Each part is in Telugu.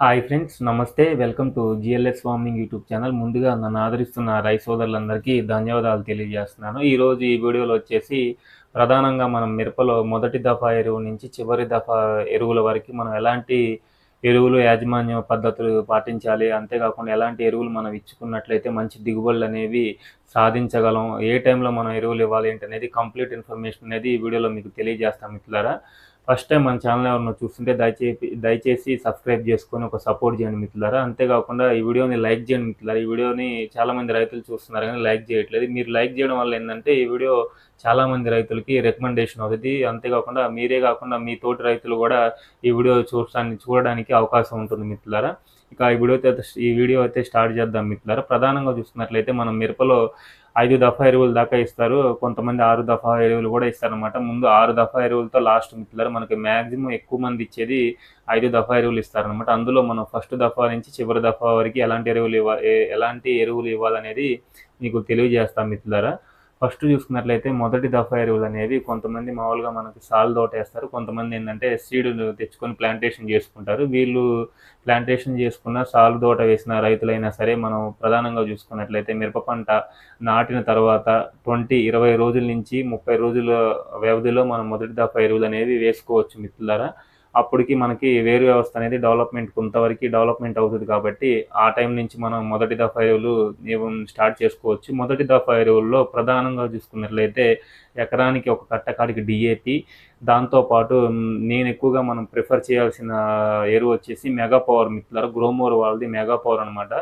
హాయ్ ఫ్రెండ్స్ నమస్తే. Welcome to GLS farming YouTube channel. ముందుగా నన్ను ఆదరిస్తున్న రైస్ సోదరులందరికీ ధన్యవాదాలు తెలియజేస్తున్నాను. ఈరోజు ఈ వీడియోలో వచ్చేసి ప్రధానంగా మనం మిరపలో మొదటి దఫా ఎరువు నుంచి చివరి దఫా ఎరువుల వరకు మనం ఎలాంటి ఎరువులు యాజమాన్య పద్ధతులు పాటించాలి? అంతేకాకుండా ఎలాంటి ఎరువులు మనం ఇచ్చుకున్నట్లయితే మంచి దిగుబడులు అనేవి సాధించగలం? ఏ టైంలో మనం ఎరువులు ఇవ్వాలి ఏంటి అనేది కంప్లీట్ ఇన్ఫర్మేషన్ అనేది ఈ వీడియోలో మీకు తెలియజేస్తాం మిత్రులారా. ఫస్ట్ టైం మన ఛానల్ ఎవరినో చూస్తుంటే దయచేసి దయచేసి సబ్స్క్రైబ్ చేసుకొని ఒక సపోర్ట్ చేయండి మిత్రులారా. అంతేకాకుండా ఈ వీడియోని లైక్ చేయండి మిత్రులారా. ఈ వీడియోని చాలామంది రైతులు చూస్తున్నారు కానీ లైక్ చేయట్లేదు. మీరు లైక్ చేయడం వల్ల ఏంటంటే ఈ వీడియో చాలామంది రైతులకి రికమెండేషన్ అవుతుంది. అంతేకాకుండా మీరే కాకుండా మీ తోటి రైతులు కూడా ఈ వీడియో చూడడానికి చూడడానికి అవకాశం ఉంటుంది మిత్రులారా. ఇక ఈ వీడియో అయితే ఈ వీడియో అయితే స్టార్ట్ చేద్దాం మిత్రులారా. ప్రధానంగా చూస్తున్నట్లయితే మనం మిరపలో ఐదు దఫా ఎరువులు దాకా ఇస్తారు. కొంతమంది ఆరు దఫా ఎరువులు కూడా ఇస్తారనమాట ముందు ఆరు దఫా ఎరువులతో లాస్ట్ మిత్రులారా మనకి మ్యాక్సిమం ఎక్కువ మంది ఇచ్చేది ఐదు దఫా ఎరువులు ఇస్తారనమాట అందులో మనం ఫస్ట్ దఫా నుంచి చివరి దఫా వరకు ఎలాంటి ఎరువులు ఇవ్వాలి ఎలాంటి ఎరువులు ఇవ్వాలనేది మీకు తెలియజేస్తాం మిత్రులారా. ఫస్ట్ చూసుకున్నట్లయితే మొదటి దఫా ఎరువులు అనేవి కొంతమంది మామూలుగా మనకి సాల్ తోటేస్తారు. కొంతమంది ఏంటంటే సీడ్ తెచ్చుకొని ప్లాంటేషన్ చేసుకుంటారు. వీళ్ళు ప్లాంటేషన్ చేసుకున్న సాల్ తోట వేసిన రైతులైనా సరే మనం ప్రధానంగా చూసుకున్నట్లయితే మిరప పంట నాటిన తర్వాత ట్వంటీ ఇరవై రోజుల నుంచి ముప్పై రోజుల వ్యవధిలో మనం మొదటి దఫా ఎరువులు అనేవి వేసుకోవచ్చు మిత్రులారా. అప్పటికి మనకి వేరు వ్యవస్థ అనేది డెవలప్మెంట్ కొంతవరకు డెవలప్మెంట్ అవుతుంది కాబట్టి ఆ టైం నుంచి మనం మొదటి దఫా ఎరువులు స్టార్ట్ చేసుకోవచ్చు. మొదటి దఫా ఎరువుల్లో ప్రధానంగా చూసుకున్నట్లయితే ఎకరానికి ఒక కట్టకాడికి డిఏపి దాంతోపాటు నేను ఎక్కువగా మనం ప్రిఫర్ చేయాల్సిన ఎరువు వచ్చేసి మెగా పవర్ మిత్లర్ గ్రోమోర్ వాళ్ళది మెగా పవర్ అనమాట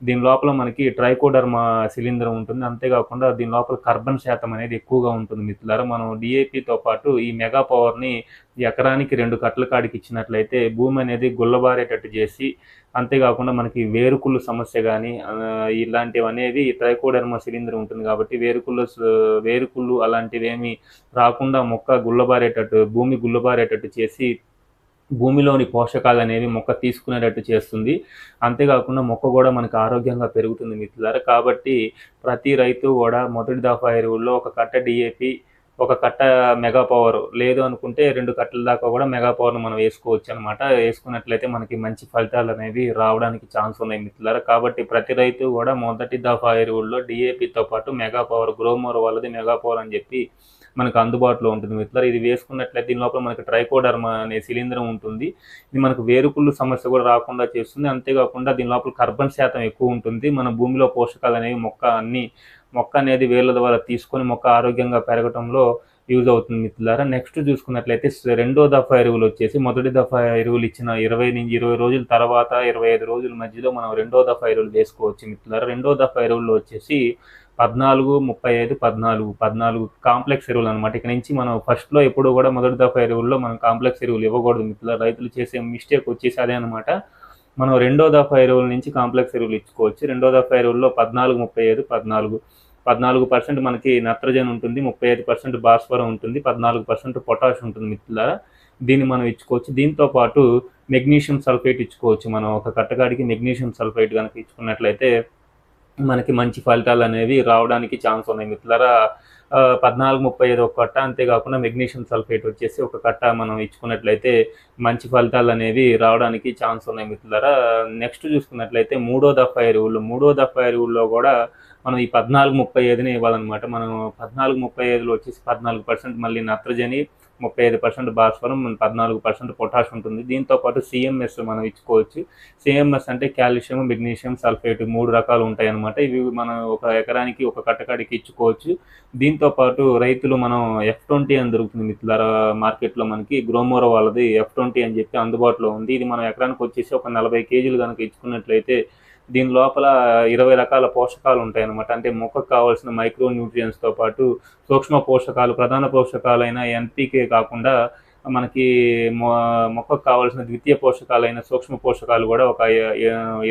దీని లోపల మనకి ట్రైకోడర్మా సిలిండర్ ఉంటుంది. అంతేకాకుండా దీని లోపల కార్బన్ శాతం అనేది ఎక్కువగా ఉంటుంది మిత్రులారా. మనం డిఏపితో పాటు ఈ మెగా పవర్ని ఎకరానికి రెండు కట్టల కాడికి ఇచ్చినట్లయితే భూమి అనేది గుల్లబారేటట్టు చేసి అంతేకాకుండా మనకి వేరుకుళ్ళు సమస్య కానీ ఇలాంటివి అనేవి ట్రైకోడర్మా సిలిండర్ ఉంటుంది కాబట్టి వేరుకుళ్ళు వేరుకుళ్ళు అలాంటివి ఏమి రాకుండా మొక్క గుల్లబారేటట్టు భూమి గుల్లబారేటట్టు చేసి భూమిలోని పోషకాలు అనేవి మొక్క తీసుకునేటట్టు చేస్తుంది. అంతేకాకుండా మొక్క కూడా మనకు ఆరోగ్యంగా పెరుగుతుంది మిత్రులారా. కాబట్టి ప్రతి రైతు కూడా మొదటి దఫా ఎరువుల్లో ఒక కట్ట డిఏపి ఒక కట్ట మెగా పవర్ లేదు అనుకుంటే రెండు కట్టల దాకా కూడా మెగా పవర్ను మనం వేసుకోవచ్చు అనమాట వేసుకున్నట్లయితే మనకి మంచి ఫలితాలు అనేవి రావడానికి ఛాన్స్ ఉన్నాయి మిత్రులారా. కాబట్టి ప్రతి రైతు కూడా మొదటి దఫా ఎరువుల్లో డిఏపితో పాటు మెగా పవర్ గ్రోమోర్ వాళ్ళది మెగా పవర్ అని చెప్పి మనకు అందుబాటులో ఉంటుంది మిత్రులారా. ఇది వేసుకున్నట్లయితే దీని లోపల మనకి ట్రైకోడర్మ అనే శిలీంద్రం ఉంటుంది. ఇది మనకు వేరుకుళ్ళు సమస్య కూడా రాకుండా చేస్తుంది. అంతేకాకుండా దీని లోపల కార్బన్ శాతం ఎక్కువ ఉంటుంది. మన భూమిలో పోషకాలు అనేవి మొక్క అన్ని మొక్క అనేది వేర్ల ద్వారా తీసుకొని మొక్క ఆరోగ్యంగా పెరగటంలో యూజ్ అవుతుంది మిత్రులారా. నెక్స్ట్ చూసుకున్నట్లయితే రెండో దఫా ఎరువులు వచ్చేసి మొదటి దఫా ఎరువులు ఇచ్చిన ఇరవై నుంచి ఇరవై రోజుల తర్వాత ఇరవై ఐదు రోజుల మధ్యలో మనం రెండో దఫా ఎరువులు వేసుకోవచ్చు మిత్రులారా. రెండో దఫా ఎరువుల్లో వచ్చేసి పద్నాలుగు ముప్పై ఐదు పద్నాలుగు పద్నాలుగు కాంప్లెక్స్ ఎరువులు అనమాట ఇక్కడ నుంచి మనం ఫస్ట్లో ఎప్పుడు కూడా మొదటి దఫా ఎరువుల్లో మనం కాంప్లెక్స్ ఎరువులు ఇవ్వకూడదు మిత్రులు రైతులు చేసే మిస్టేక్ వచ్చేసి అదే అనమాట మనం రెండో దఫా ఎరువుల నుంచి కాంప్లెక్స్ ఎరువులు ఇచ్చుకోవచ్చు. రెండో దఫా ఎరువుల్లో పద్నాలుగు ముప్పై ఐదు పద్నాలుగు. పద్నాలుగు పర్సెంట్ మనకి నత్రజన్ ఉంటుంది ముప్పై ఐదు పర్సెంట్ భాస్వరం ఉంటుంది పద్నాలుగు పర్సెంట్ పొటాష్ ఉంటుంది మిత్రులారా దీన్ని మనం ఇచ్చుకోవచ్చు. దీంతో పాటు మెగ్నీషియం సల్ఫేట్ ఇచ్చుకోవచ్చు మనం. ఒక కట్టగాడికి మెగ్నీషియం సల్ఫేట్ కనుక ఇచ్చుకున్నట్లయితే మనకి మంచి ఫలితాలు అనేవి రావడానికి ఛాన్స్ ఉన్నాయి మిత్రులారా పద్నాలుగు ముప్పై ఐదు ఒక కట్ట అంతేకాకుండా మెగ్నీషియం సల్ఫేట్ వచ్చేసి ఒక కట్ట మనం ఇచ్చుకున్నట్లయితే మంచి ఫలితాలు అనేవి రావడానికి ఛాన్స్ ఉన్నాయి మిత్రులారా. నెక్స్ట్ చూసుకున్నట్లయితే మూడో దఫా ఎరువులు మూడో దఫా ఎరువుల్లో కూడా మనం ఈ పద్నాలుగు ముప్పై ఐదునే ఇవ్వాలన్నమాట. మనం పద్నాలుగు ముప్పై ఐదులో వచ్చేసి పద్నాలుగు పర్సెంట్ మళ్ళీ నత్రజని ముప్పై ఐదు పర్సెంట్ భాస్వరం పద్నాలుగు పర్సెంట్ పొటాష్ ఉంటుంది. దీంతో పాటు సిఎంఎస్ మనం ఇచ్చుకోవచ్చు. సిఎంఎస్ అంటే కాల్షియం మెగ్నీషియం సల్ఫేట్ మూడు రకాలు ఉంటాయి అనమాట ఇవి మనం ఒక ఎకరానికి ఒక కట్టకాడికి ఇచ్చుకోవచ్చు. దీంతో పాటు రైతులు మనం ఎఫ్ ట్వంటీ అని దొరుకుతుంది మిత్రులారా మార్కెట్లో మనకి. గ్రోమోర వాళ్ళది ఎఫ్ ట్వంటీ అని చెప్పి అందుబాటులో ఉంది. ఇది మనం ఎకరానికి వచ్చేసి ఒక నలభై కేజీలు కనుక ఇచ్చుకున్నట్లయితే దీని లోపల ఇరవై రకాల పోషకాలు ఉంటాయి అనమాట అంటే మొక్కకు కావాల్సిన మైక్రో న్యూట్రియన్స్తో పాటు సూక్ష్మ పోషకాలు ప్రధాన పోషకాలైన ఎన్పికే కాకుండా మనకి మొక్కకు కావాల్సిన ద్వితీయ పోషకాలైన సూక్ష్మ పోషకాలు కూడా ఒక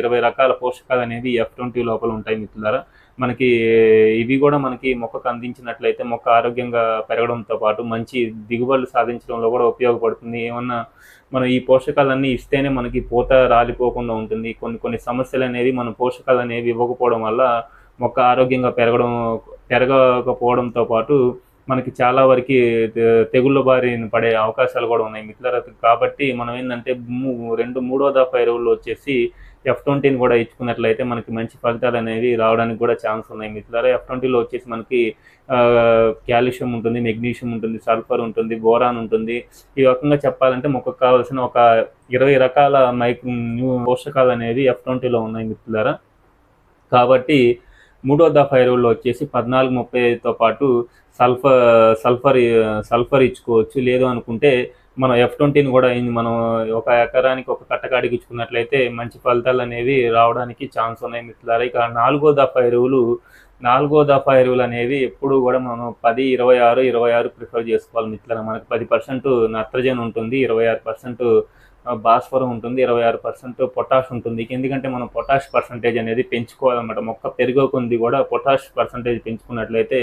ఇరవై రకాల పోషకాలు అనేవి ఎఫ్ ట్వంటీ లోపల ఉంటాయి మిత్రులారా. మనకి ఇవి కూడా మనకి మొక్కకు అందించినట్లయితే మొక్క ఆరోగ్యంగా పెరగడంతో పాటు మంచి దిగుబడులు సాధించడంలో కూడా ఉపయోగపడుతుంది. ఏమన్నా మనం ఈ పోషకాలన్నీ ఇస్తేనే మనకి పూత రాలిపోకుండా ఉంటుంది. కొన్ని కొన్ని సమస్యలు అనేది మన పోషకాలు అనేవి ఇవ్వకపోవడం వల్ల మొక్క ఆరోగ్యంగా పెరగడం పెరగకపోవడంతో పాటు మనకి చాలా వరకు తెగుళ్ళ బారిన పడే అవకాశాలు కూడా ఉన్నాయి మిత్రులారా కాబట్టి మనం ఏంటంటే మూ- రెండు మూడో దఫా ఎరువులు వచ్చేసి ఎఫ్ ట్వంటీని కూడా ఇచ్చుకున్నట్లయితే మనకి మంచి ఫలితాలు అనేవి రావడానికి కూడా ఛాన్స్ ఉన్నాయి మిత్రులారా ఎఫ్ ట్వంటీలో వచ్చేసి మనకి కాల్షియం ఉంటుంది మెగ్నీషియం ఉంటుంది సల్ఫర్ ఉంటుంది బోరాన్ ఉంటుంది. ఈ రకంగా చెప్పాలంటే మొక్కకు కావాల్సిన ఒక ఇరవై రకాల మైక్ న్యూ పోషకాలు అనేవి ఎఫ్ ట్వంటీలో ఉన్నాయి మిత్రులారా కాబట్టి మూడో దఫా ఎరువుల్లో వచ్చేసి పద్నాలుగు ముప్పై ఐదుతో పాటు సల్ఫర్ సల్ఫర్ సల్ఫర్ ఇచ్చుకోవచ్చు. లేదు అనుకుంటే మనం ఎఫ్ ట్వంటీని కూడా మనం ఒక ఎకరానికి ఒక కట్టకాడికి ఇచ్చుకున్నట్లయితే మంచి ఫలితాలు అనేవి రావడానికి ఛాన్స్ ఉన్నాయి మిత్రులారా. ఇక నాలుగో దఫా ఎరువులు నాలుగో దఫా ఎరువులు అనేవి ఎప్పుడు కూడా మనం పది ఇరవై ఆరు ఇరవై ఆరు ప్రిఫర్ చేసుకోవాలి మిత్రులారా. మనకు పది పర్సెంట్ నత్రజని ఉంటుంది ఇరవై ఆరు పర్సెంట్ భాస్వరం ఉంటుంది ఇరవై ఆరు పర్సెంట్ పొటాష్ ఉంటుంది. ఎందుకంటే మనం పొటాష్ పర్సంటేజ్ అనేది పెంచుకోవాలన్నమాట. మొక్క పెరిగే కొద్ది కూడా పొటాష్ పర్సంటేజ్ పెంచుకున్నట్లయితే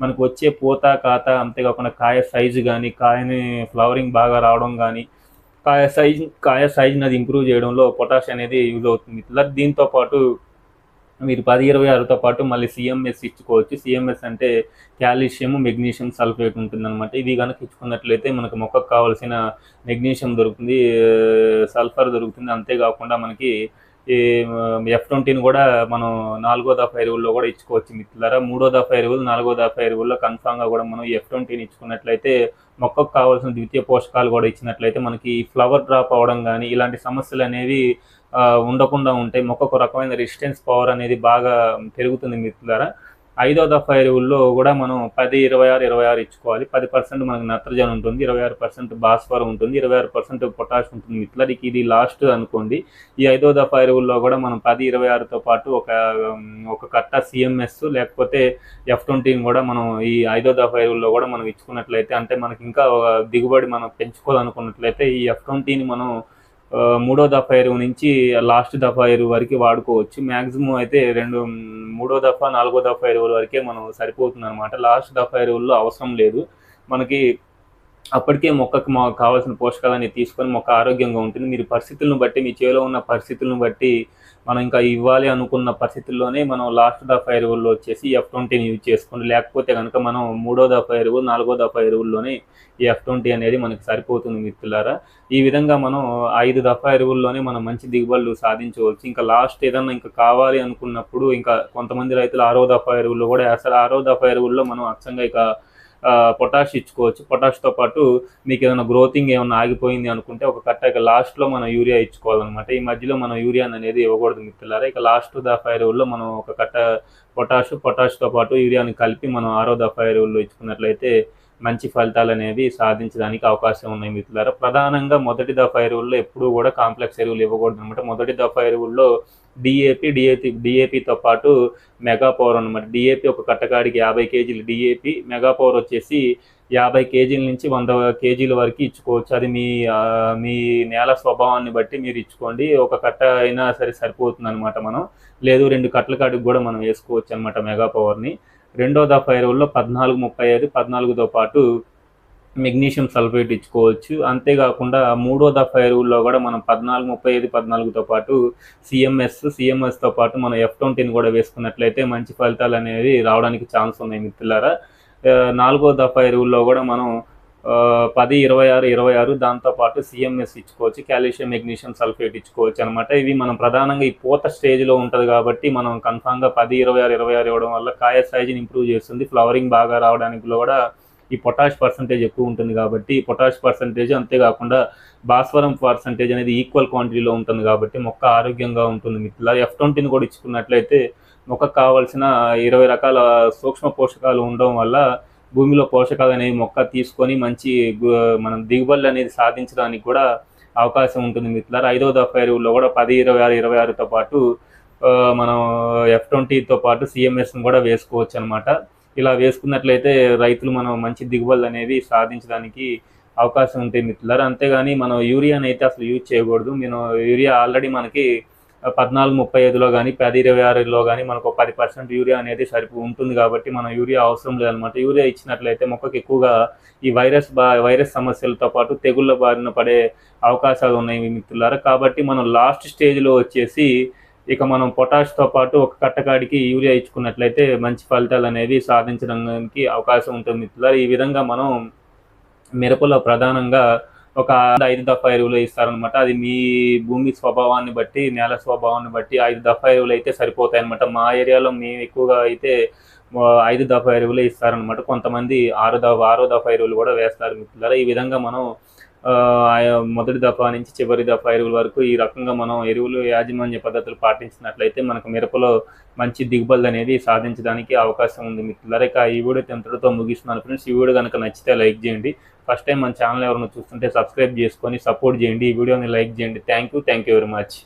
మనకు వచ్చే పూత కాత అంతేకాకుండా కాయ సైజు కానీ కాయని ఫ్లవరింగ్ బాగా రావడం కానీ కాయ సైజ్ కాయ సైజ్ని అది ఇంప్రూవ్ చేయడంలో పొటాష్ అనేది యూజ్ అవుతుంది. ఇట్లా దీంతో పాటు మీరు పది ఇరవై ఆరుతో పాటు మళ్ళీ సిఎంఎస్ ఇచ్చుకోవచ్చు. సిఎంఎస్ అంటే కాల్షియం మెగ్నీషియం సల్ఫేట్ ఉంటుంది అనమాట ఇది కనుక ఇచ్చుకున్నట్లయితే మనకు మొక్కకు కావాల్సిన మెగ్నీషియం దొరుకుతుంది. సల్ఫర్ దొరుకుతుంది. అంతేకాకుండా మనకి ఈ ఎఫ్ ట్వంటీని కూడా మనం నాలుగో దఫా ఎరువుల్లో కూడా ఇచ్చుకోవచ్చు మిత్రులారా. మూడో దఫా ఎరువులు నాలుగో దఫా ఎరువుల్లో కన్ఫామ్గా కూడా మనం ఎఫ్ ట్వంటీని ఇచ్చుకున్నట్లయితే మొక్కకు కావాల్సిన ద్వితీయ పోషకాలు కూడా ఇచ్చినట్లయితే మనకి ఫ్లవర్ డ్రాప్ అవడం కానీ ఇలాంటి సమస్యలు అనేవి ఉండకుండా ఉంటాయి మొక్కకు ఒక రకమైన రెసిస్టెన్స్ పవర్ అనేది బాగా పెరుగుతుంది మిత్రులారా. ఐదో దఫా ఎరువుల్లో కూడా మనం పది ఇరవై ఆరు ఇరవై ఆరు ఇచ్చుకోవాలి. పది పర్సెంట్ మనకు నత్రజని ఉంటుంది ఇరవై ఆరు పర్సెంట్ భాస్వరం ఉంటుంది ఇరవై ఆరు పర్సెంట్ పొటాష్ ఉంటుంది మిత్రులకి ఇది లాస్ట్ అనుకోండి. ఈ ఐదో దఫా ఎరువుల్లో కూడా మనం పది ఇరవై ఆరుతో పాటు ఒక ఒక కట్ట సిఎంఎస్ లేకపోతే ఎఫ్ ట్వంటీని కూడా మనం ఈ ఐదో దఫా ఎరువుల్లో కూడా మనం ఇచ్చుకున్నట్లయితే అంటే మనకి ఇంకా ఒక దిగుబడి మనం పెంచుకోవాలనుకున్నట్లయితే ఈ ఎఫ్ ట్వంటీని మనం మూడో దఫా ఎరువు నుంచి లాస్ట్ దఫా ఎరువు వరకు వాడుకోవచ్చు. మ్యాక్సిమం అయితే రెండు మూడో దఫా నాలుగో దఫా ఎరువుల వరకే మనం సరిపోతుంది అనమాట లాస్ట్ దఫా ఎరువుల్లో అవసరం లేదు. మనకి అప్పటికే మొక్కకు మా కావాల్సిన పోషకాలన్నీ తీసుకొని మొక్క ఆరోగ్యంగా ఉంటుంది. మీరు పరిస్థితులను బట్టి మీ చేలో ఉన్న పరిస్థితులను బట్టి మనం ఇంకా ఇవ్వాలి అనుకున్న పరిస్థితుల్లోనే మనం లాస్ట్ దఫా ఎరువుల్లో వచ్చేసి ఎఫ్ ట్వంటీని యూజ్ చేసుకోండి. లేకపోతే కనుక మనం మూడో దఫా ఎరువు నాలుగో దఫా ఎరువుల్లోనే ఈ ఎఫ్ ట్వంటీ అనేది మనకి సరిపోతుంది మిత్రులారా. ఈ విధంగా మనం ఐదు దఫా ఎరువుల్లోనే మనం మంచి దిగుబడులు సాధించవచ్చు. ఇంకా లాస్ట్ ఏదన్నా ఇంకా కావాలి అనుకున్నప్పుడు ఇంకా కొంతమంది రైతులు ఆరో దఫా ఎరువుల్లో కూడా వేస్తారు ఆరో దఫా ఎరువుల్లో మనం అచ్చంగా ఇక పొటాష్ ఇచ్చుకోవచ్చు. పొటాష్తో పాటు మీకు ఏదైనా గ్రోతింగ్ ఏమైనా ఆగిపోయింది అనుకుంటే ఒక కట్ట ఇక లాస్ట్లో మనం యూరియా ఇచ్చుకోవాలన్నమాట. ఈ మధ్యలో మనం యూరియా అనేది ఇవ్వకూడదు మిత్రులారా. ఇక లాస్ట్ దఫా ఎరువుల్లో మనం ఒక కట్ట పొటాష్ పొటాష్తో పాటు యూరియాని కలిపి మనం ఆరో దఫా ఎరువుల్లో ఇచ్చుకున్నట్లయితే మంచి ఫలితాలు అనేవి సాధించడానికి అవకాశం ఉన్నాయి మిత్రులారా. ప్రధానంగా మొదటి దఫా ఎరువుల్లో ఎప్పుడూ కూడా కాంప్లెక్స్ ఎరువులు ఇవ్వకూడదు అనమాట మొదటి దఫా ఎరువుల్లో డిఏపి డిఏపి డిఏపితో పాటు మెగా పవర్ అనమాట డిఏపి ఒక కట్టకాడికి యాభై కేజీలు డిఏపి మెగా పవర్ వచ్చేసి యాభై కేజీల నుంచి వంద కేజీల వరకు ఇచ్చుకోవచ్చు. అది మీ మీ నేల స్వభావాన్ని బట్టి మీరు ఇచ్చుకోండి. ఒక కట్ట అయినా సరే సరిపోతుంది అనమాట మనం. లేదు రెండు కట్టల కాడికి కూడా మనం వేసుకోవచ్చు అనమాట మెగా పవర్ని రెండో దఫా ఎరువుల్లో పద్నాలుగు ముప్పై ఐదు పద్నాలుగుతో పాటు మెగ్నీషియం సల్ఫేట్ ఇచ్చుకోవచ్చు. అంతేకాకుండా మూడో దఫా ఎరువుల్లో కూడా మనం పద్నాలుగు ముప్పై ఐదు పద్నాలుగుతో పాటు సిఎంఎస్ సిఎంఎస్తో పాటు మనం ఎఫ్ ట్వంటీని కూడా వేసుకున్నట్లయితే మంచి ఫలితాలు అనేవి రావడానికి ఛాన్స్ ఉన్నాయి మిత్రులారా. నాలుగో దఫా ఎరువుల్లో కూడా మనం పది ఇరవై ఆరు ఇరవై ఆరు దాంతోపాటు సిఎంఎస్ ఇచ్చుకోవచ్చు కాల్షియం మెగ్నీషియం సల్ఫేట్ ఇచ్చుకోవచ్చు అనమాట ఇవి మనం ప్రధానంగా ఈ పూత స్టేజ్లో ఉంటుంది కాబట్టి మనం కన్ఫామ్గా పది ఇరవై ఆరు ఇరవై ఆరు ఇవ్వడం వల్ల కాయ సైజుని ఇంప్రూవ్ చేస్తుంది. ఫ్లవరింగ్ బాగా రావడానికి కూడా ఈ పొటాష్ పర్సంటేజ్ ఎక్కువ ఉంటుంది కాబట్టి పొటాష్ పర్సంటేజ్ అంతేకాకుండా భాస్వరం పర్సంటేజ్ అనేది ఈక్వల్ క్వాంటిటీలో ఉంటుంది కాబట్టి మొక్క ఆరోగ్యంగా ఉంటుంది మిత్రుల ఎఫ్ ట్వంటీని కూడా ఇచ్చుకున్నట్లయితే మొక్కకు కావాల్సిన ఇరవై రకాల సూక్ష్మ పోషకాలు ఉండడం వల్ల భూమిలో పోషకాలు అనేవి మొక్క తీసుకొని మంచి మనం దిగుబడులు అనేది సాధించడానికి కూడా అవకాశం ఉంటుంది మిత్రులారా. ఐదో దఫా ఎరువుల్లో కూడా పది ఇరవై ఆరు ఇరవై ఆరుతో పాటు మనం ఎఫ్ ట్వంటీతో పాటు సిఎంఎస్ని కూడా వేసుకోవచ్చు అనమాట ఇలా వేసుకున్నట్లయితే రైతులు మనం మంచి దిగుబడులు అనేవి సాధించడానికి అవకాశం ఉంటాయి మిత్రులారా. అంతేగాని మనం యూరియాని అయితే అసలు యూజ్ చేయకూడదు. నేను యూరియా ఆల్రెడీ మనకి పద్నాలుగు ముప్పై ఐదులో కానీ పది ఇరవై ఆరులో కానీ మనకు ఒక పది పర్సెంట్ యూరియా అనేది సరిపో ఉంటుంది కాబట్టి మనం యూరియా అవసరం లేదనమాట యూరియా ఇచ్చినట్లయితే మొక్కకి ఎక్కువగా ఈ వైరస్ బా వైరస్ సమస్యలతో పాటు తెగుళ్ళ బారిన పడే అవకాశాలు ఉన్నాయి మిత్రులారా. కాబట్టి మనం లాస్ట్ స్టేజ్లో వచ్చేసి ఇక మనం పొటాష్తో పాటు ఒక కట్టకాడికి యూరియా ఇచ్చుకున్నట్లయితే మంచి ఫలితాలు అనేవి సాధించడానికి అవకాశం ఉంటుంది మిత్రులారా. ఈ విధంగా మనం మిరపలో ప్రధానంగా ఒక ఐదు దఫా ఎరువులు ఇస్తారనమాట అది మీ భూమి స్వభావాన్ని బట్టి నేల స్వభావాన్ని బట్టి ఐదు దఫా ఎరువులు అయితే సరిపోతాయి అనమాట మా ఏరియాలో మేము ఎక్కువగా అయితే ఐదు దఫా ఎరువులే ఇస్తారనమాట కొంతమంది ఆరు దఫ ఆరో దఫా ఎరువులు కూడా వేస్తారు మిత్రులారా. ఈ విధంగా మనం ఆ, మొదటి దఫా నుంచి చివరి దఫా ఎరువుల వరకు ఈ రకంగా మనం ఎరువులు యాజమాన్య పద్ధతులు పాటించినట్లయితే మనకు మిరపలో మంచి దిగుబడులు అనేది సాధించడానికి అవకాశం ఉంది మిత్రులారా. ఇక ఈ వీడియో ఇంతటితో ముగిస్తున్నాను ఫ్రెండ్స్. ఈ వీడియో కనుక నచ్చితే లైక్ చేయండి. ఫస్ట్ టైం మన ఛానల్ ఎవరైనా చూస్తుంటే సబ్స్క్రైబ్ చేసుకొని సపోర్ట్ చేయండి. ఈ వీడియోని లైక్ చేయండి. Thank you thank you very much